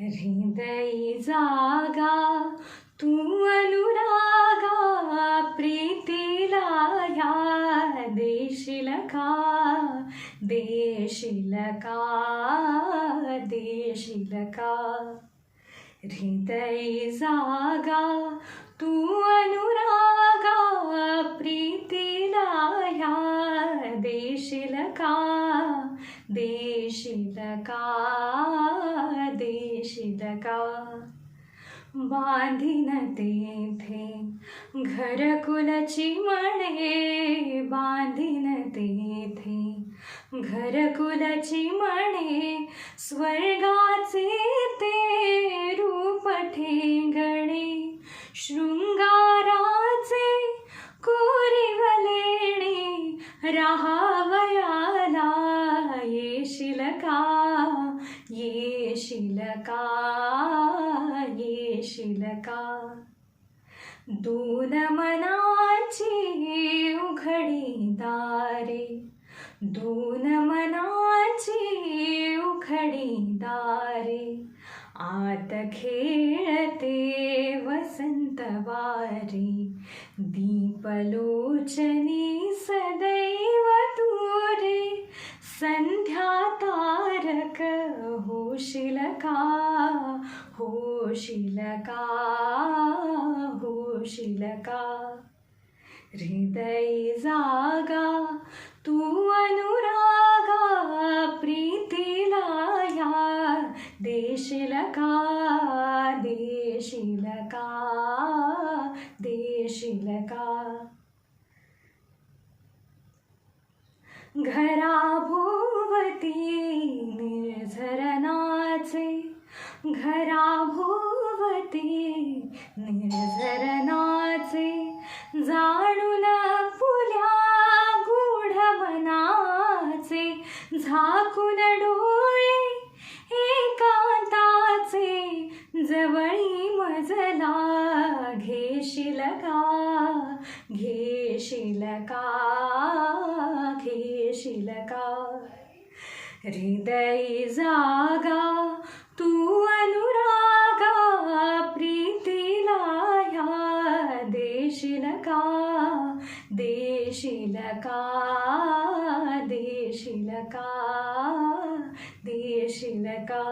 हृदय जागा तू अनुरागा प्रीतीला ह्या देशील का देशील का देशील का हृदय जागा तू अनुरागा प्रीतीला ह्या देशील का देशील का देशील का बांधीन तेथे घरकुलची म्हणे बांधीन तेथे घरकुलची म्हणे स्वर्गाचे ते रूप ठेंगणे शृंगाराचे कोरिवलेणे राहा का? येशील का? येशील का? दोन मनाची उघडी दारे. दोन मनाची उघडी दारे. आत खेळते वसंत वारी. दीपलोचनी सदैव तू होशील का होशील का होशील का हृदय जागा तू अनुरागा प्रीतीला ह्या देशील का देशील का देशील घराभोवते निर्जरनाचे जाणून फुल्या गूढ मनाचे झाकून डोळे एकांताचे जवळी मजला घेशील का? घेशील का? घेशील का? हृदय जागा देशील का देशील का देशील का देशील का